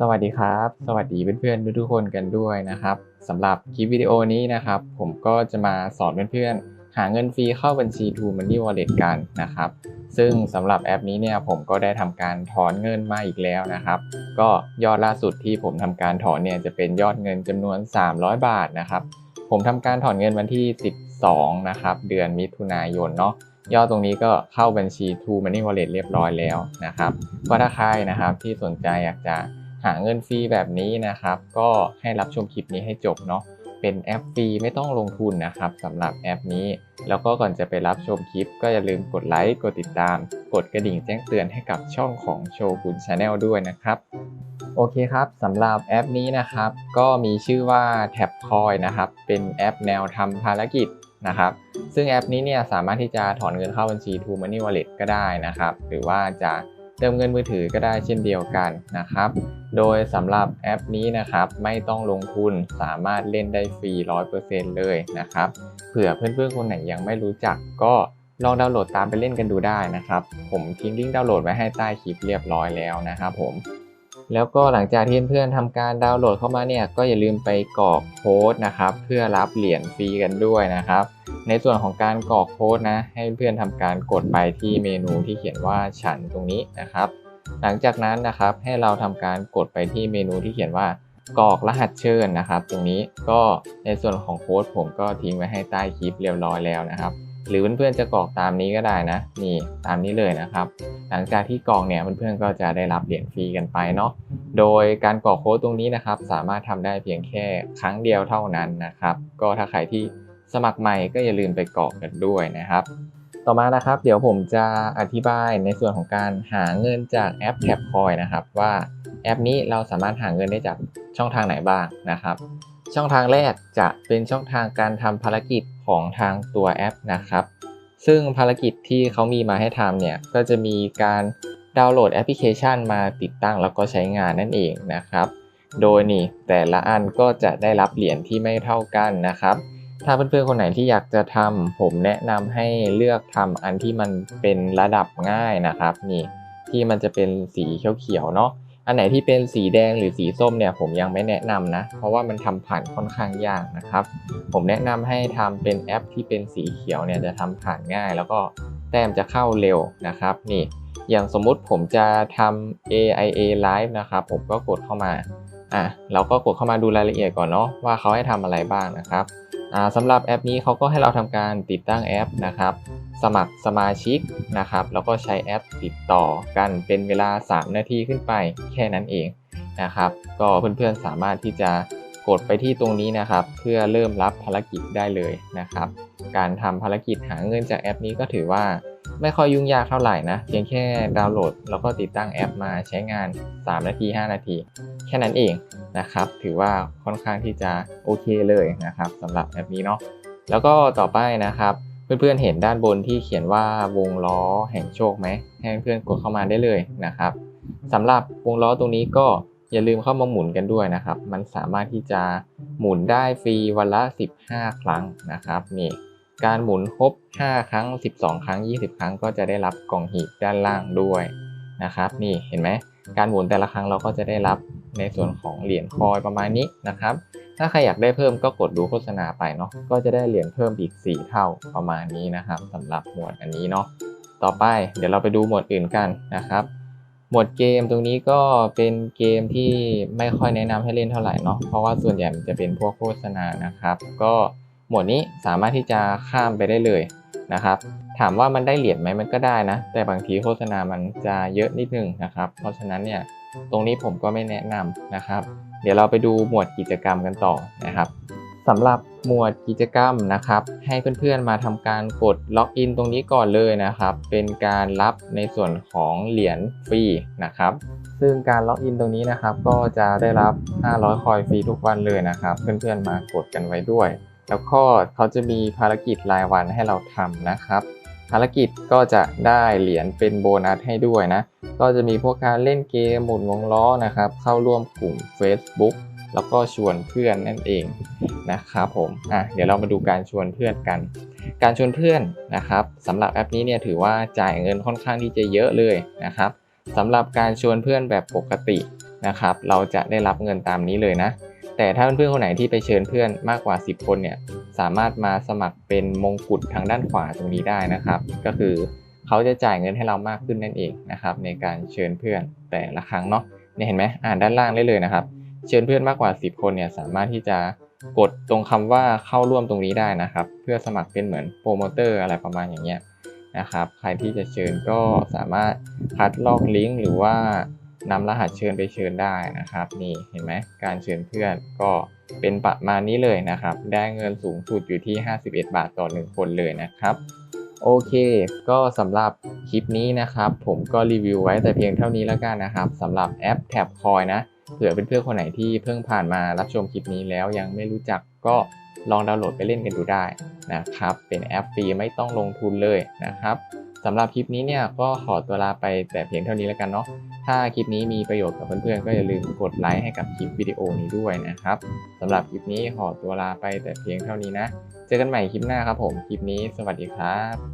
สวัสดีครับ สวัสดีเพื่อนๆทุกๆคนกันด้วยนะครับสำหรับคลิปวิดีโอนี้นะครับ ผมก็จะมาสอนเพื่อนๆหาเงินฟรีเข้าบัญชี True Money Wallet กันนะครับ ซึ่งสำหรับแอปนี้เนี่ยผมก็ได้ทำการถอนเงินมาอีกแล้วนะครับ ก็ยอดล่าสุดที่ผมทำการถอนเนี่ยจะเป็นยอดเงินจำนวน 300 บาทนะครับ ผมทำการถอนเงินวันที่ 12 นะครับ เดือนมิถุนายนเนาะยอดตรงนี้ก็เข้าบัญชี True Money Wallet เรียบร้อยแล้วนะครับก็ถ้าใครนะครับที่สนใจอยากจะ หาเงินฟรีแบบนี้นะครับ ก็ให้รับชมคลิปนี้ให้จบเนาะเป็นแอปฟรีไม่ต้องลงทุนนะครับสำหรับแอปนี้ แล้วก็ก่อนจะไปรับชมคลิป ก็อย่าลืมกดไลค์กดติดตาม กดกระดิ่งแจ้งเตือนให้กับช่องของโชกุนชาแนลด้วยนะครับโอเคครับสำหรับแอปนี้นะครับ ก็มีชื่อว่า t a p c o i n นะครับ เป็นแอปแนวทำภารกิจนะครับ ซึ่งแอปนี้เนี่ยสามารถที่จะถอนเงินเข้าบัญชี True Money Wallet ก็ได้นะครับ หรือว่าจะ เติมเงินมือถือก็ได้เช่นเดียวกันนะครับ โดยสำหรับแอปนี้นะครับไม่ต้องลงทุนสามารถเล่นได้ฟรี 100%เลยนะครับ เผื่อเพื่อนๆคนไหนยังไม่รู้จักก็ลองดาวน์โหลดตามไปเล่นกันดูได้นะครับ ผมทิ้งลิงก์ดาวน์โหลดไว้ให้ใต้คลิปเรียบร้อยแล้วนะครับผม แล้วก็หลังจากที่เพื่อนๆทำการดาวน์โหลดเข้ามาเนี่ยก็อย่าลืมไปกรอกโค้ดนะครับเพื่อรับเหรียญฟรีกันด้วยนะครับ ในส่วนของการกรอกโค้ดนะ ให้เพื่อนทำการกดไปที่เมนูที่เขียนว่าฉันตรงนี้นะครับ หลังจากนั้นนะครับให้เราทำการกดไปที่เมนูที่เขียนว่ากรอกรหัสเชิญนะครับ ตรงนี้ก็ในส่วนของโค้ดผมก็ทิ้งไว้ให้ใต้คลิปเรียบร้อยแล้วนะครับ หรือเพื่อนๆจะกรอกตามนี้ก็ได้นะนี่ตามนี้เลยนะครับ หลังจากที่กรอกเนี่ยเพื่อนๆก็จะได้รับเหรียญฟรีกันไปเนาะโดยการกรอกโค้ดตรงนี้นะครับ สามารถทำได้เพียงแค่ครั้งเดียวเท่านั้นนะครับ ก็ถ้าใครที่ สมัครใหม่ก็อย่าลืมไปกรอกกันด้วยนะครับ ต่อมานะครับ เดี๋ยวผมจะอธิบายในส่วนของการหาเงินจากแอป t a p c o i n นะครับ ว่าแอปนี้เราสามารถหาเงินได้จากช่องทางไหนบ้างนะครับ ช่องทางแรกจะเป็นช่องทางการทำภารกิจของทางตัวแอปนะครับ ซึ่งภารกิจที่เขามีมาให้ทำเนี่ยก็จะมีการดาวน์โหลดแอปพลิเคชันมาติดตั้งแล้วก็ใช้งานนั่นเองนะครับ โดยนี่แต่ละอันก็จะได้รับเหรียญที่ไม่เท่ากันนะครับ ถ้าเพื่อนๆคนไหนที่อยากจะทำผมแนะนำให้เลือกทำอันที่มันเป็นระดับง่ายนะครับ นี่ที่มันจะเป็นสีเขียวๆเนาะอันไหนที่เป็นสีแดงหรือสีส้มเนี่ยผมยังไม่แนะนำนะ เพราะว่ามันทำผ่านค่อนข้างยากนะครับ ผมแนะนำให้ทำเป็นแอปที่เป็นสีเขียวเนี่ยจะทำผ่านง่าย แล้วก็แต้มจะเข้าเร็วนะครับ นี่ อย่างสมมุติผมจะทำ AIA Live นะครับผมก็กดเข้ามาอะเราก็กดเข้ามาดูรายละเอียดก่อนเนาะว่าเขาให้ทำอะไรบ้างนะครับ สำหรับแอปนี้เขาก็ให้เราทำการติดตั้งแอปนะครับ สมัครสมาชิกนะครับ แล้วก็ใช้แอปติดต่อกันเป็นเวลา 3 นาทีขึ้นไปแค่นั้นเองนะครับ ก็เพื่อนๆสามารถที่จะกดไปที่ตรงนี้นะครับ เพื่อเริ่มรับภารกิจได้เลยนะครับ การทำภารกิจหาเงินจากแอปนี้ก็ถือว่า ไม่ค่อยยุ่งยากเท่าไหร่นะ เพียงแค่ดาวน์โหลด แล้วก็ติดตั้งแอปมาใช้งาน 3 นาที 5 นาที แค่นั้นเองนะครับ ถือว่าค่อนข้างที่จะโอเคเลยนะครับสำหรับแอปนี้เนาะแล้วก็ต่อไปนะครับ เพื่อนๆเห็นด้านบนที่เขียนว่าวงล้อแห่งโชคไหมให้เพื่อนๆกดเข้ามาได้เลยนะครับสำหรับวงล้อตรงนี้ก็อย่าลืมเข้ามาหมุนกันด้วยนะครับ มันสามารถที่จะหมุนได้ฟรีวันละ 15 ครั้งนะครับนี่ การหมุนครบ 5 ครั้ง 12 ครั้ง 20 ครั้งก็จะได้รับกล่องหีบด้านล่างด้วยนะครับนี่เห็นไหมการหมุนแต่ละครั้งเราก็จะได้รับในส่วนของเหรียญคอยประมาณนี้นะครับ ถ้าใครอยากได้เพิ่มก็กดดูโฆษณาไปเนาะก็จะได้เหรียญเพิ่มอีก 4 เท่าประมาณนี้นะครับสำหรับหมวดอันนี้เนาะต่อไปเดี๋ยวเราไปดูหมวดอื่นกันนะครับ หมวดเกมตรงนี้ก็เป็นเกมที่ไม่ค่อยแนะนำให้เล่นเท่าไหร่เนาะเพราะว่าส่วนใหญ่มันจะเป็นพวกโฆษณานะครับ ก็ หมวดนี้สามารถที่จะข้ามไปได้เลยนะครับ ถามว่ามันได้เหรียญไหมมันก็ได้นะ แต่บางทีโฆษณามันจะเยอะนิดนึงนะครับ เพราะฉะนั้นเนี่ยตรงนี้ผมก็ไม่แนะนำนะครับ เดี๋ยวเราไปดูหมวดกิจกรรมกันต่อนะครับสำหรับหมวดกิจกรรมนะครับ ให้เพื่อนๆมาทำการกดล็อกอินตรงนี้ก่อนเลยนะครับ เป็นการรับในส่วนของเหรียญฟรีนะครับ ซึ่งการล็อกอินตรงนี้นะครับ ก็จะได้รับ 500 คอยฟรีทุกวันเลยนะครับ เพื่อนๆมากดกันไว้ด้วย แล้วก็เขาจะมีภารกิจรายวันให้เราทำนะครับ ภารกิจก็จะได้เหรียญเป็นโบนัสให้ด้วยนะ ก็จะมีพวกการเล่นเกมหมุนวงล้อนะครับ เข้าร่วมกลุ่ม Facebook แล้วก็ชวนเพื่อนนั่นเองนะครับผมอะเดี๋ยวเรามาดูการชวนเพื่อนกัน การชวนเพื่อนนะครับสำหรับแอปนี้เนี่ยถือว่าจ่ายเงินค่อนข้างที่จะเยอะเลยนะครับสำหรับการชวนเพื่อนแบบปกตินะครับ เราจะได้รับเงินตามนี้เลยนะ แต่ถ้าเพื่อนๆคนไหนที่ไปเชิญเพื่อนมากกว่า 10 คนเนี่ยสามารถมาสมัครเป็นมงกุฎทางด้านขวาตรงนี้ได้นะครับ ก็คือเขาจะจ่ายเงินให้เรามากขึ้นนั่นเองนะครับในการเชิญเพื่อนแต่ละครั้งเนาะเนี่ยเห็นไหมอ่านด้านล่างได้เลยนะครับ เชิญเพื่อนมากกว่า 10 คนเนี่ยสามารถที่จะกดตรงคำว่าเข้าร่วมตรงนี้ได้นะครับ เพื่อสมัครเป็นเหมือนโปรโมเตอร์อะไรประมาณอย่างเงี้ยนะครับ ใครที่จะเชิญก็สามารถคัดลอกลิงก์หรือว่า นำรหัสเชิญไปเชิญได้นะครับ นี่เห็นไหมการเชิญเพื่อนก็เป็นประมาณนี้เลยนะครับ ได้เงินสูงสุดอยู่ที่ 51 บาทต่อ 1 คนเลยนะครับ โอเค ก็สำหรับคลิปนี้นะครับ ผมก็รีวิวไว้แต่เพียงเท่านี้แล้วกันนะครับสำหรับแอปแท็บคอยนะเผื่อเพื่อนๆคนไหนที่เพิ่งผ่านมารับชมคลิปนี้แล้วยังไม่รู้จักก็ลองดาวน์โหลดไปเล่นกันดูได้นะครับ เป็นแอปฟรีไม่ต้องลงทุนเลยนะครับ สำหรับคลิปนี้เนี่ยก็ขอตัวลาไปแต่เพียงเท่านี้แล้วกันเนาะถ้าคลิปนี้มีประโยชน์กับเพื่อนๆก็อย่าลืมกดไลค์ให้กับคลิปวิดีโอนี้ด้วยนะครับสำหรับคลิปนี้ขอตัวลาไปแต่เพียงเท่านี้นะ เจอกันใหม่คลิปหน้าครับผมคลิปนี้สวัสดีครับ